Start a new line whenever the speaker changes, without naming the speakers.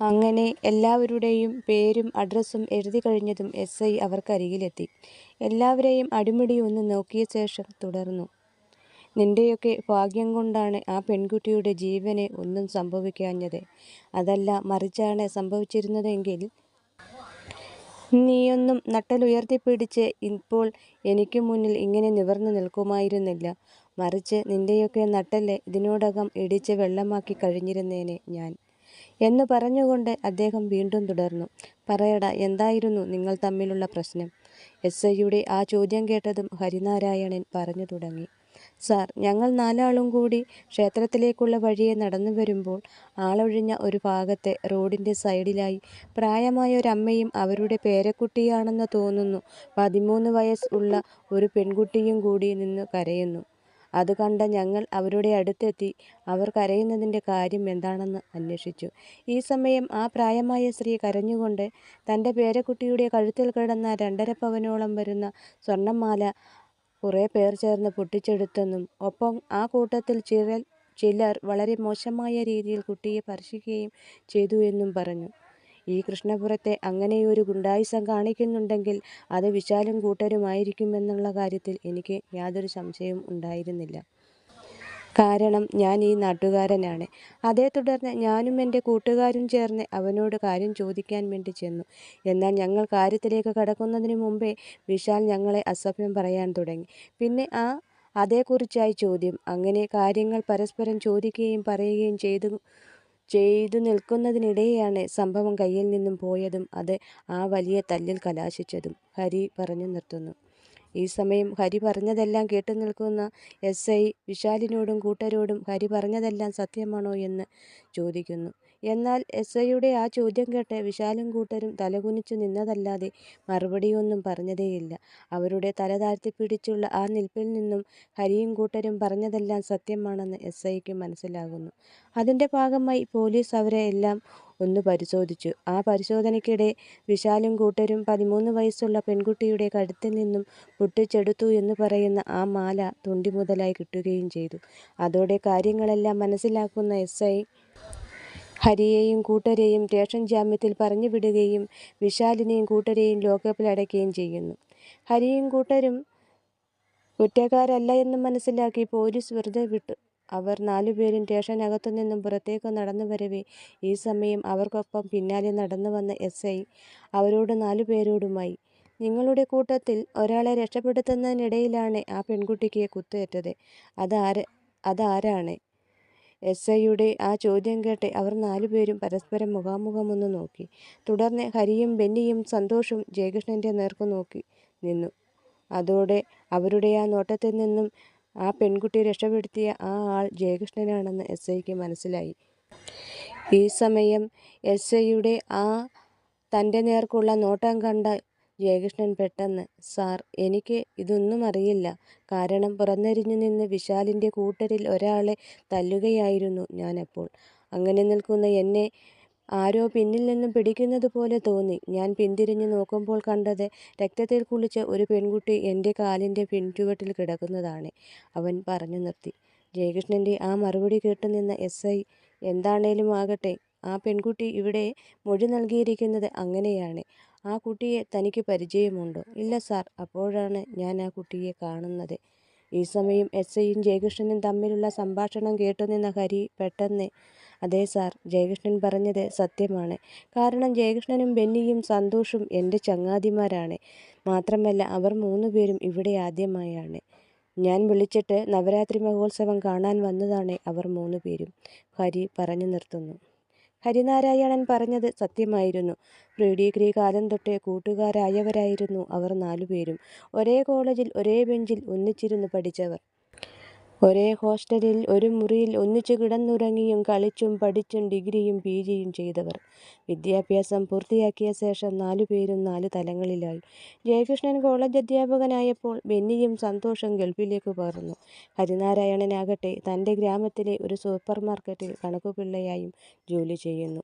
അങ്ങനെ എല്ലാവരുടെയും പേരും അഡ്രസ്സും എഴുതി കഴിഞ്ഞതും എസ് ഐ അവർക്കരികിലെത്തി. എല്ലാവരെയും അടിമുടി ഒന്ന് നോക്കിയ ശേഷം തുടർന്നു. "നിന്റെയൊക്കെ ഭാഗ്യം കൊണ്ടാണ് ആ പെൺകുട്ടിയുടെ ജീവന് ഒന്നും സംഭവിക്കാഞ്ഞത്. അതല്ല മറിച്ചാണ് സംഭവിച്ചിരുന്നതെങ്കിൽ നീയൊന്നും നട്ടലുയർത്തിപ്പിടിച്ച് ഇപ്പോൾ എനിക്ക് മുന്നിൽ ഇങ്ങനെ നിവർന്നു നിൽക്കുമായിരുന്നില്ല. മറിച്ച് നിന്റെയൊക്കെ നട്ടൽ ഇതിനോടകം ഇടിച്ച് വെള്ളമാക്കി കഴിഞ്ഞിരുന്നേനെ ഞാൻ. " എന്നു പറഞ്ഞുകൊണ്ട് അദ്ദേഹം വീണ്ടും തുടർന്നു. "പറയടാ എന്തായിരുന്നു നിങ്ങൾ തമ്മിലുള്ള പ്രശ്നം? " എസ് ഐയുടെ ആ ചോദ്യം കേട്ടതും ഹരിനാരായണൻ പറഞ്ഞു തുടങ്ങി. "സാർ ഞങ്ങൾ നാലാളും കൂടി ക്ഷേത്രത്തിലേക്കുള്ള വഴിയെ നടന്നു വരുമ്പോൾ ആളൊഴിഞ്ഞ ഒരു ഭാഗത്തെ റോഡിന്റെ സൈഡിലായി പ്രായമായ ഒരു അമ്മയും അവരുടെ പേരക്കുട്ടിയാണെന്ന് തോന്നുന്നു പതിമൂന്ന് വയസ്സ് ഉള്ള ഒരു പെൺകുട്ടിയും കൂടി നിന്ന് കരയുന്നു. അത് കണ്ട ഞങ്ങൾ അവരുടെ അടുത്തെത്തി അവർ കരയുന്നതിന്റെ കാര്യം എന്താണെന്ന് അന്വേഷിച്ചു. ഈ സമയം ആ പ്രായമായ സ്ത്രീ കരഞ്ഞുകൊണ്ട് തന്റെ പേരക്കുട്ടിയുടെ കഴുത്തിൽ കിടന്ന രണ്ടര പവനോളം വരുന്ന സ്വർണമാല കുറെ പേർ ചേർന്ന് പൊട്ടിച്ചെടുത്തെന്നും ഒപ്പം ആ കൂട്ടത്തിൽ ചിലർ വളരെ മോശമായ രീതിയിൽ കുട്ടിയെ സ്പർശിക്കുകയും ചെയ്തു എന്നും പറഞ്ഞു. ഈ കൃഷ്ണപുരത്തെ അങ്ങനെയൊരു ഗുണ്ടായിസം കാണിക്കുന്നുണ്ടെങ്കിൽ അത് വിശാലും കൂട്ടരുമായിരിക്കുമെന്നുള്ള കാര്യത്തിൽ എനിക്ക് യാതൊരു സംശയവും ഉണ്ടായിരുന്നില്ല. കാരണം ഞാൻ ഈ നാട്ടുകാരനാണ്. അതേ തുടർന്ന് ഞാനും എന്റെ കൂട്ടുകാരും ചേർന്ന് അവനോട് കാര്യം ചോദിക്കാൻ വേണ്ടി ചെന്നു. എന്നാൽ ഞങ്ങൾ കാര്യത്തിലേക്ക് കടക്കുന്നതിന് മുമ്പേ വിശാൽ ഞങ്ങളെ അസഭ്യം പറയാൻ തുടങ്ങി. പിന്നെ ആ അതേക്കുറിച്ചായി ചോദ്യം. അങ്ങനെ കാര്യങ്ങൾ പരസ്പരം ചോദിക്കുകയും പറയുകയും ചെയ്തു നിൽക്കുന്നതിനിടെയാണ് സംഭവം കയ്യിൽ നിന്നും പോയതും അത് ആ വലിയ തല്ലിൽ കലാശിച്ചതും. " ഹരി പറഞ്ഞു നിർത്തുന്നു. ഈ സമയം ഹരി പറഞ്ഞതെല്ലാം കേട്ടു നിൽക്കുന്ന എസ് ഐ വിശാലിനോടും കൂട്ടരോടും ഹരി പറഞ്ഞതെല്ലാം സത്യമാണോ എന്ന് ചോദിക്കുന്നു. എന്നാൽ എസ് ഐയുടെ ആ ചോദ്യം കേട്ട് വിശാലും കൂട്ടരും തലകുനിച്ചു നിന്നതല്ലാതെ മറുപടിയൊന്നും പറഞ്ഞതേയില്ല. അവരുടെ തല താഴ്ത്തിപ്പിടിച്ചുള്ള ആ നിൽപ്പിൽ നിന്നും ഹരിയും കൂട്ടരും പറഞ്ഞതെല്ലാം സത്യമാണെന്ന് എസ് ഐക്ക് മനസ്സിലാകുന്നു. അതിന്റെ ഭാഗമായി പോലീസ് അവരെ എല്ലാം ഒന്ന് പരിശോധിച്ചു. ആ പരിശോധനയ്ക്കിടെ വിശാലും കൂട്ടരും പതിമൂന്ന് വയസ്സുള്ള പെൺകുട്ടിയുടെ കഴുത്തിൽ നിന്നും പൊട്ടിച്ചെടുത്തു എന്ന് പറയുന്ന ആ മാല തൊണ്ടി മുതലായി കിട്ടുകയും ചെയ്തു. അതോടെ കാര്യങ്ങളെല്ലാം മനസ്സിലാക്കുന്ന എസ് ഐ ഹരിയെയും കൂട്ടരെയും സ്റ്റേഷൻ ജാമ്യത്തിൽ പറഞ്ഞു വിടുകയും വിശാലിനെയും കൂട്ടരെയും ലോക്കപ്പിൽ അടയ്ക്കുകയും ചെയ്യുന്നു. ഹരിയും കൂട്ടരും കുറ്റക്കാരല്ല എന്ന് മനസ്സിലാക്കി പോലീസ് വെറുതെ വിട്ടു. അവർ നാലുപേരും പുറത്തേക്ക് നടന്നു വരവേ ഈ സമയം അവർക്കൊപ്പം പിന്നാലെ നടന്നു വന്ന എസ് ഐ അവരോട് നാലുപേരോടുമായി "നിങ്ങളുടെ കൂട്ടത്തിൽ ഒരാളെ രക്ഷപ്പെടുത്തുന്നതിനിടയിലാണ് ആ പെൺകുട്ടിക്ക് കുത്തേറ്റത് അതാര അതാരാണ്? " എസ് ഐയുടെ ആ ചോദ്യം കേട്ട് അവർ നാലുപേരും പരസ്പരം മുഖാമുഖമൊന്ന് നോക്കി. തുടർന്ന് ഹരിയും ബെന്നിയും സന്തോഷും ജയകൃഷ്ണന്റെ നേർക്കു നോക്കി നിന്നു. അതോടെ അവരുടെ ആ നോട്ടത്തിൽ നിന്നും ആ പെൺകുട്ടിയെ രക്ഷപ്പെടുത്തിയ ആ ആൾ ജയകൃഷ്ണനാണെന്ന് എസ് ഐക്ക് മനസ്സിലായി. ഈ സമയം എസ് ഐയുടെ ആ തന്റെ നേർക്കുള്ള നോട്ടം കണ്ട ജയകൃഷ്ണൻ പെട്ടെന്ന് "സാർ എനിക്ക് ഇതൊന്നും അറിയില്ല കാരണം പുറന്നരിഞ്ഞു നിന്ന് വിശാലിന്റെ കൂട്ടരിൽ ഒരാളെ തല്ലുകയായിരുന്നു ഞാനപ്പോൾ. അങ്ങനെ നിൽക്കുന്ന എന്നെ ആരോ പിന്നിൽ നിന്നും പിടിക്കുന്നത് പോലെ തോന്നി. ഞാൻ പിന്തിരിഞ്ഞു നോക്കുമ്പോൾ കണ്ടത് രക്തത്തിൽ കുളിച്ച ഒരു പെൺകുട്ടി എന്റെ കാലിന്റെ പിൻചുവട്ടിൽ കിടക്കുന്നതാണ്. " അവൻ പറഞ്ഞു നിർത്തി. ജയകൃഷ്ണന്റെ ആ മറുപടി കേട്ടുനിന്ന എസ് ഐ എന്താണേലും ആകട്ടെ, ആ പെൺകുട്ടി ഇവിടെ മൊഴി നൽകിയിരിക്കുന്നത് അങ്ങനെയാണ്. ആ കുട്ടിയെ തനിക്ക് പരിചയമുണ്ടോ? " "ഇല്ല സാർ. അപ്പോഴാണ് ഞാൻ ആ കുട്ടിയെ കാണുന്നത്. " ഈ സമയം എസ് ഐയും ജയകൃഷ്ണനും തമ്മിലുള്ള സംഭാഷണം കേട്ടുനിന്ന ഹരി പെട്ടെന്ന് "അതെ സാർ ജയകൃഷ്ണൻ പറഞ്ഞത് സത്യമാണ്. കാരണം ജയകൃഷ്ണനും ബെന്നിയും സന്തോഷും എന്റെ ചങ്ങാതിമാരാണ്. മാത്രമല്ല അവർ മൂന്നുപേരും ഇവിടെ ആദ്യമായാണ് ഞാൻ വിളിച്ചിട്ട് നവരാത്രി മഹോത്സവം കാണാൻ വന്നതാണ് അവർ മൂന്നുപേരും. " ഹരി പറഞ്ഞു നിർത്തുന്നു. ഹരിനാരായണൻ പറഞ്ഞത് സത്യമായിരുന്നു. പ്രീ ഡിഗ്രി കാലം തൊട്ടേ കൂട്ടുകാരായവരായിരുന്നു അവർ നാലുപേരും. ഒരേ കോളേജിൽ ഒരേ ബെഞ്ചിൽ ഒന്നിച്ചിരുന്ന് പഠിച്ചവർ. ഒരേ ഹോസ്റ്റലിൽ ഒരു മുറിയിൽ ഒന്നിച്ചു കിടന്നുറങ്ങിയും കളിച്ചും പഠിച്ചും ഡിഗ്രിയും പിജിയും ചെയ്തവർ. വിദ്യാഭ്യാസം പൂർത്തിയാക്കിയ ശേഷം നാലുപേരും നാല് തലങ്ങളിലായി. ജയകൃഷ്ണൻ കോളേജ് അധ്യാപകനായപ്പോൾ ബെന്നിയും സന്തോഷും ഗൾഫിലേക്ക് പകർന്നു. ഹരിനാരായണനാകട്ടെ തന്റെ ഗ്രാമത്തിലെ ഒരു സൂപ്പർമാർക്കറ്റിൽ കണക്കുപിള്ളയായും ജോലി ചെയ്യുന്നു.